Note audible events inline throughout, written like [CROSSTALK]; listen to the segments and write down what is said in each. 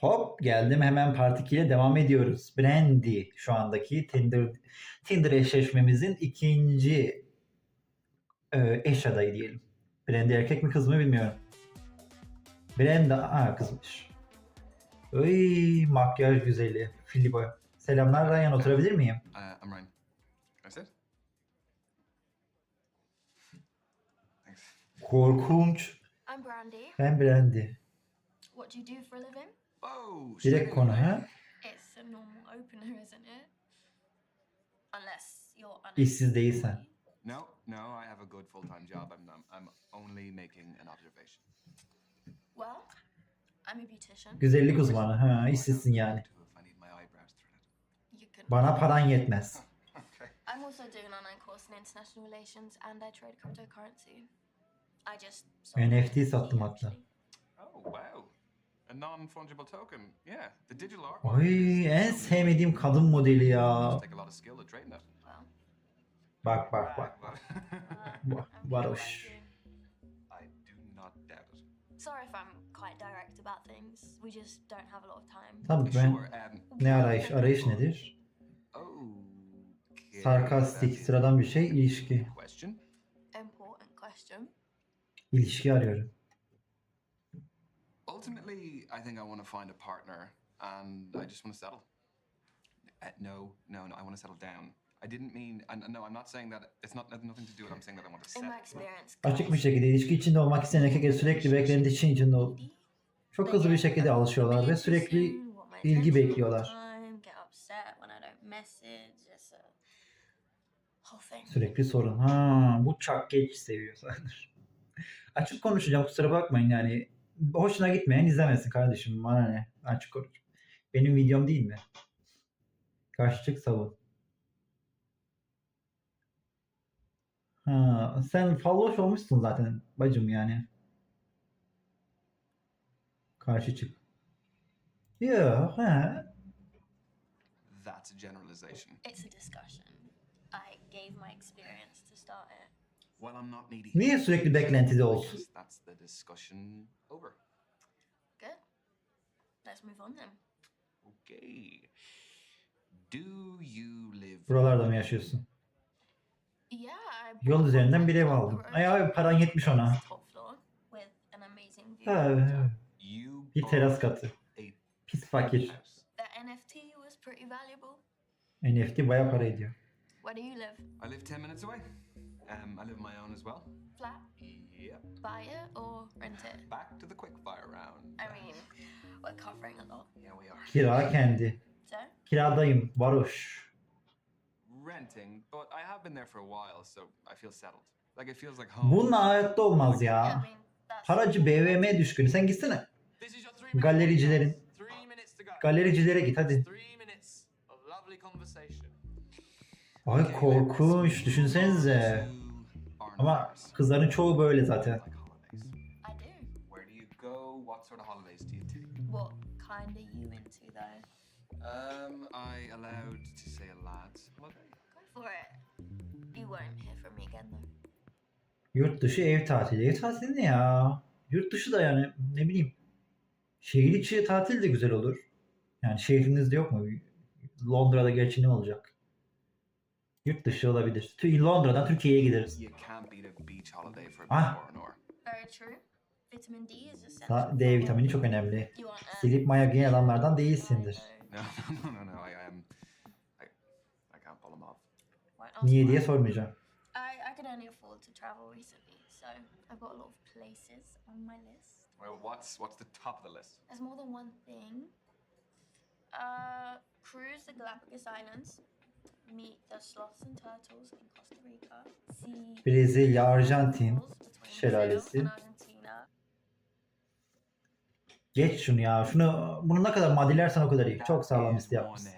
Hop geldim hemen part 2 ile devam ediyoruz. Brandy şu andaki Tinder Tinder eşleşmemizin ikinci e, eş adayı diyelim. Brandy erkek mi kız mı bilmiyorum. Brenda ha kızmış. Oy makyaj güzeli. Filibo. Selamlar Ryan oturabilir miyim? Uh, I'm Ryan. Can. Korkunç. I'm Brandy. Ben Brandy. What do you do for a living? Oh, Direkt konu away. ha. It's a normal opener, isn't it? Unless you're İşsiz değilsen. No, no, I have a good full-time job. I'm, I'm, I'm only making an observation. Well, I'm a beautician. Güzellik uzmanı. Ha, işsizsin yani. Bana paran yetmez. [LAUGHS] Okay. I'm also doing an online course in international relations, and I trade cryptocurrency. I just. NFT sattım hatta. actually. Oh, wow. A non-fungible token. Yeah, the digital art. Oy en sevmediğim kadın modeli ya. Take a lot of skill to trade that. Well, Bak bak bak. [LAUGHS] I'm varoş. being I do not doubt it. Sorry if I'm quite direct about things. We just don't have a lot of time. Tabii ben ne arayış? Arayış nedir? Sarkastik, sıradan bir şey, ilişki. İlişki arıyorum. Ultimately, I think I want to find a partner, and I just want to settle. Uh, no, no, no. I want to settle down. I didn't mean. And no, I'm not saying that. It's not nothing to do with. I'm saying that I want to In settle. my experience, Açık bir şekilde ilişki içinde olmak isteyen erkekler sürekli beklenti için içinde ol. Çok hızlı bir şekilde alışıyorlar ve sürekli ilgi bekliyorlar. Sürekli sorun. Ha, bu çak geç seviyor sanır. [LAUGHS] Açık konuşacağım kusura bakmayın yani. Hoşuna gitmeyen izlemesin kardeşim. Bana ne? Açık konuş. Benim videom değil mi? Karşı çık savun. Ha, sen falloş olmuşsun zaten bacım yani. Karşı çık. Yok ha. That's a generalization. It's a discussion. I gave my experience to start it. Well, I'm not needy. Niye sürekli beklentide olsun? guess that's the discussion over. Good. Let's move on then. Okay. Do you live? Buralarda mı yaşıyorsun? Yeah, I Yol üzerinden bir ev aldım. Ay abi paran yetmiş ona. Ha, bir teras katı. Pis fakir. NFT baya para ediyor. Where do you live? I live ten minutes away. Um, I live on my own as well. Flat? Yep. Buy it or rent it? Back to the quickfire round. I mean, we're covering a lot. Yeah, we are. Kira kendi. So, Kiradayım. Varoş. renting, but I have been there for a while, so I feel settled. Like it feels like home. Bununla hayatta olmaz yeah, I ya. Paracı BVM düşkünü. Sen gitsene. Galericilerin. Galericilere git hadi. Ay korkunç. Düşünsenize. Ama kızların çoğu böyle zaten. I do. Where do you go? What sort of holidays do you take? What kind are you into though? Um, I allowed to say a lad's holiday. Go for it. You won't hear from me again though. Yurt dışı ev tatili. Ev tatili ne ya? Yurt dışı da yani ne bileyim. Şehir içi tatil de güzel olur. Yani şehrinizde yok mu? Londra'da gerçi ne olacak? Yurt dışı olabilir. Tü- Londra'dan Türkiye'ye gideriz. You can't beat a beach holiday for a Ah. Very true. Vitamin D is essential. Sa- for D health. vitamini çok önemli. You want a- Silip maya giyen adamlardan değilsindir. [LAUGHS] No, no, no, no. I am. I, I can't pull them off. Won't ask Niye diye sormayacağım. I, I could only afford to travel recently, so I've got a lot of places on my list. Well, what's what's the top of the list? There's more than one thing. Uh, cruise the Galapagos Islands, Brezilya, Arjantin şelalesi. Brazil and Argentina. Geç şunu ya. Şunu bunu ne kadar madilersen o kadar iyi. Çok sağlam liste is yapmışsın.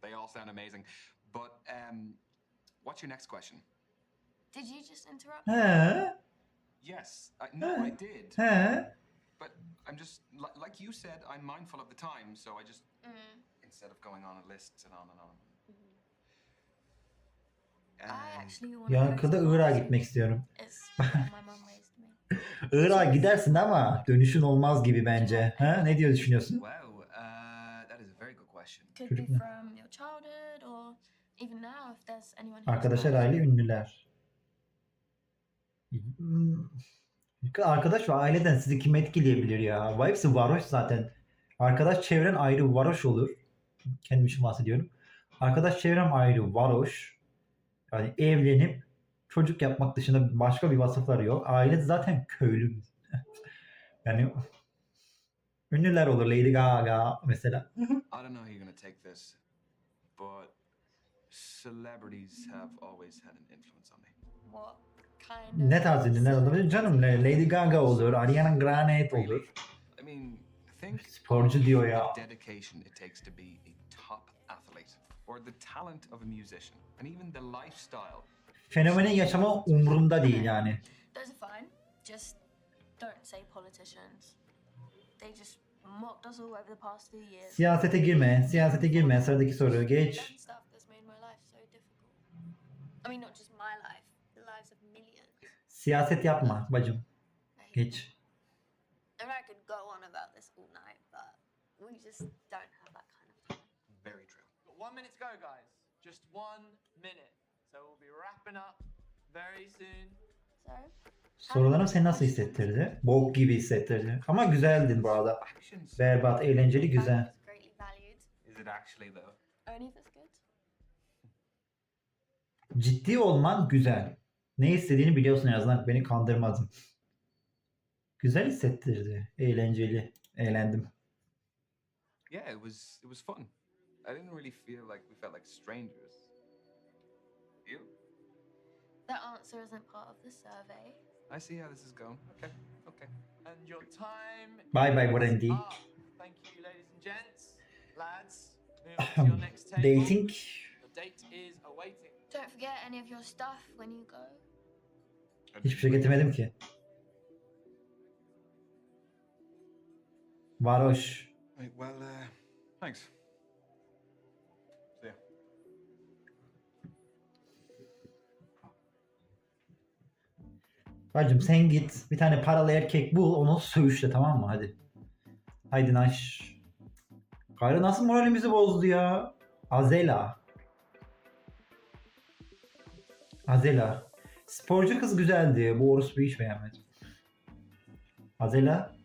They all sound amazing. But um, what's your next question? Did you just interrupt? He? Yes, I, no, I did. He? But I'm just li- like you said. I'm mindful of the time, so I just Mm. İnstead of going on a list and on and on. I actually want to go Yankıda to Irak'a gitmek istiyorum. [LAUGHS] Irak'a gidersin ama dönüşün olmaz gibi bence. Ha? Ne diyor düşünüyorsun? Wow, uh, that is a very good question. Could be Çocuk ne? from your childhood or even now if there's anyone who's Arkadaşlar aile ünlüler. Hmm. Arkadaş ve aileden sizi kim etkileyebilir ya? Hepsi varoş zaten. Arkadaş çevren ayrı varoş olur. Kendim için bahsediyorum. Arkadaş çevrem ayrı varoş. Yani evlenip çocuk yapmak dışında başka bir vasıfları yok. Aile zaten köylü. [LAUGHS] yani ünlüler olur. Lady Gaga mesela. I don't know how you're gonna take this, but celebrities have always had an influence on me. what kind of Ne tarz ünlüler olabilir? Canım ne? Lady Gaga olur. Ariana Grande olur. I mean, think Sporcu diyor ya. the dedication it takes to be a top athlete, or the talent of a musician, and even the lifestyle. Fenomenin yaşamı umurumda değil yani. those are fine. Just don't say politicians. They just mocked us all over the past few years. Siyasete girme, siyasete girme. Sıradaki soru geç. Stuff that's made my life so difficult. I mean, not just my life, the lives of millions. Siyaset yapma bacım. Geç. I mean, I could go on about this all night, but we just don't have that kind of time. Very true. Got one minute to go, guys. Just one minute. So we'll be wrapping up very soon. So, Sorularım seni nasıl hissettirdi? Bok gibi hissettirdi. Ama güzeldin bu arada. Berbat, eğlenceli, güzel. time is greatly valued. Is it actually though? Only if it's good. Ciddi olman güzel. Ne istediğini biliyorsun en azından. Beni kandırmadın. Güzel hissettirdi. Eğlenceli. Eğlendim. Yeah, it was. It was fun. I didn't really feel like we felt like strangers. You? That answer isn't part of the survey. I see how this is going. Okay. Okay. And your time Bye bye, up. Thank you, ladies and gents. Lads, to your next table. Dating. The date is awaiting. Don't forget any of your stuff when you go. Hiçbir şey getirmedim ki. Varoş. Right, well, uh, thanks. See ya. Bacım sen git bir tane paralı erkek bul onu söğüşle tamam mı hadi. Haydi naş. Karı nasıl moralimizi bozdu ya. Azela. Azela. Sporcu kız güzeldi. Bu orospu hiç beğenmedim. Azela.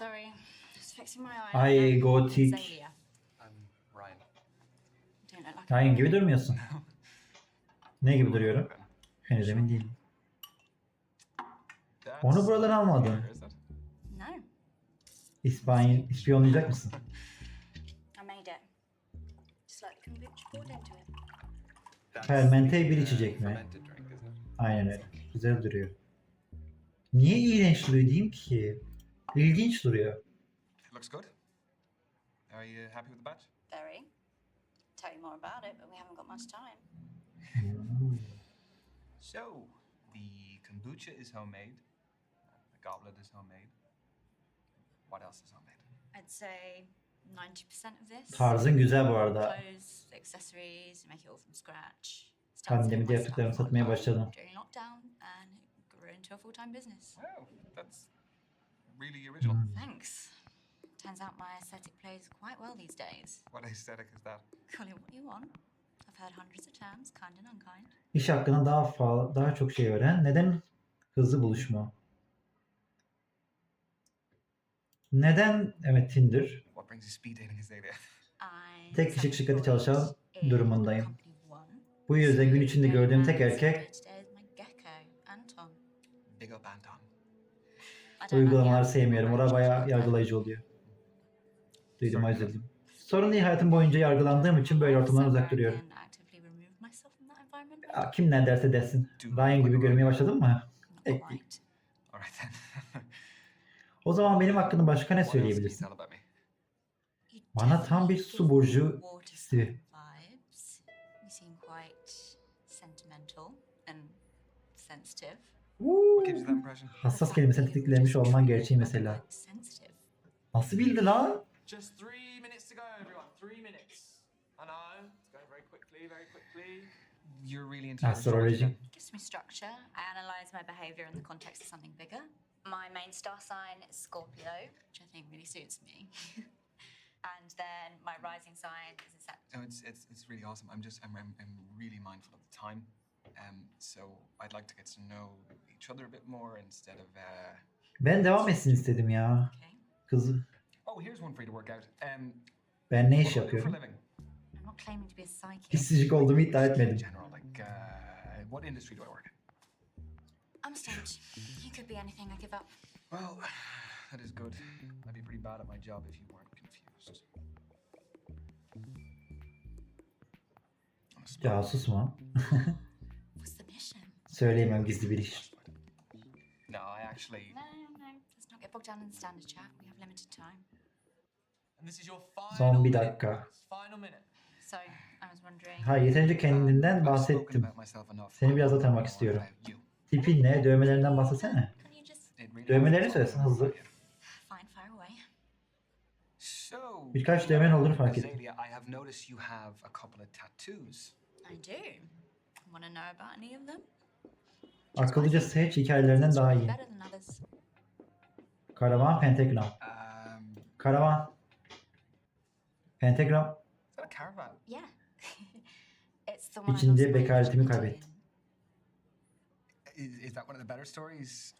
Sorry, just fixing my eye. Ay gotik. Ryan. Don't look like a Ryan gibi durmuyorsun. Ne gibi duruyorum? Henüz emin değilim. Onu buradan almadın. İspanya ispiyonlayacak mısın? I made it. Just like the kombucha poured into it. That's Fermente bir içecek mi? Aynen öyle. Güzel duruyor. Niye iğrenç duruyor diyeyim ki? İlginç duruyor. Looks good. Are you happy with the batch? Very. Tell you more about it, but we haven't got much time. So, the kombucha is homemade. The goblet is homemade. What else is homemade? I'd say 90% of this. Tarzın güzel bu arada. Clothes, accessories, make it all from scratch. Pandemide yaptıklarımı satmaya başladım. during lockdown and grew into a full-time business. Wow, that's really original. Hmm. Thanks. Turns out my aesthetic plays quite well these days. What aesthetic is that? Call it what you want. I've heard hundreds of terms, kind and unkind. İş hakkında daha fa- daha çok şey öğren. Neden hızlı buluşma? Neden evet Tinder? What brings you speed dating, Azalea? I Tek kişilik şirketi çalışan durumundayım. company one. Bu yüzden gün içinde gördüğüm tek erkek Today is my gecko, Anton. Big up Anton. I don't like the uygulamaları Anton sevmiyorum. Orada bayağı yargılayıcı oluyor. Duydum üzüldüm. Sorun değil hayatım boyunca yargılandığım için böyle ortamdan uzak duruyorum. Ya, kim ne derse desin. Ryan gibi görmeye başladın mı? Ek- then. [LAUGHS] O zaman benim hakkında başka ne söyleyebilirsin? Bana tam bir su burcu hissi. sensitive. What gives you that impression? Hassas kelimesini tetiklemiş olman gerçeği mesela. Sensitive. Nasıl bildi lan? Just three minutes to go, everyone. Three minutes. I know, it's going very quickly. very quickly. You're really into Astrology. Gives me structure. I analyse my behaviour in the context of something bigger. My main star sign is Scorpio, which I think really suits me. [LAUGHS] and then my rising sign is a Sag- No, it's it's it's really awesome. I'm just I'm I'm, I'm really mindful of the time, um. So I'd like to get to know each other a bit more instead of. Uh... Ben devam etsin istedim ya. Okay. Kız Oh, here's one for you to work out. Um, ben ne iş what do you do for a yapıyorum? living? I'm not claiming to be a psychic. Psikolojik olduğumu iddia In etmedim. general, like, uh, what industry do I work in? I'm stumped. You could be anything I give up. Well, that is good. I'd be pretty bad at my job if you weren't confused. I'm a spy. Casus mu? Söyleyemem gizli bir iş. No, I actually. No, no. Let's not get bogged down in the standard chat. We have limited time. And this is your final Son bir minute, dakika. Final minute. So, I was wondering. Ha yeterince kendinden bahsettim. about myself enough. Seni I biraz da tanımak istiyorum. Tipin ne? Dövmelerinden bahsetsene. Can you just It really Dövmelerini söylesin hızlı. Birkaç dövmen olduğunu fark ettim. Azalea, I have noticed you have a couple of tattoos. I do. Want to know about any of them? Akıllıca seç hikayelerinden daha iyi. Karavan, pentagram. Um, Karavan. Pentagram. is that a caravan? Yeah. [LAUGHS] it's the one I İçinde lost my bekaretimi kaybettim. Is, is that one of the better stories,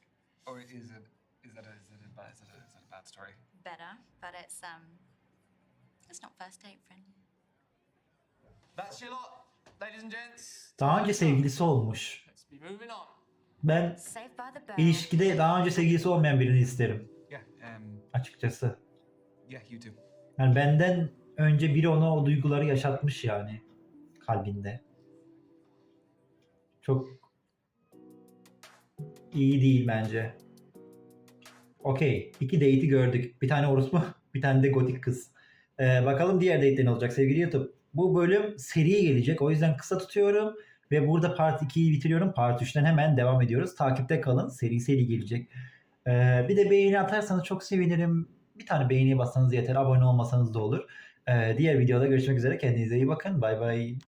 or is it is that a, is it a, bad, is it a, is it a bad story? Better, but it's um, it's not first date friendly. That's your lot, ladies and gents. Daha önce sevgilisi olmuş. Let's be moving on. Ben ilişkide daha önce sevgilisi olmayan birini isterim. Um. Açıkçası. Yani benden önce biri ona o duyguları yaşatmış yani. Kalbinde. Çok iyi değil bence. Okey. iki date'i gördük. Bir tane orospu, [LAUGHS] bir tane de gotik kız. Ee, bakalım diğer date'de ne olacak sevgili YouTube. Bu bölüm seri gelecek. O yüzden kısa tutuyorum. Ve burada part 2'yi bitiriyorum. Part 3'ten hemen devam ediyoruz. Takipte kalın. Seri seri gelecek. Ee, bir de beğeni atarsanız çok sevinirim. Bir tane beğeniye bassanız yeter. Abone olmasanız da olur. Ee, diğer videoda görüşmek üzere. Kendinize iyi bakın. Bay bay.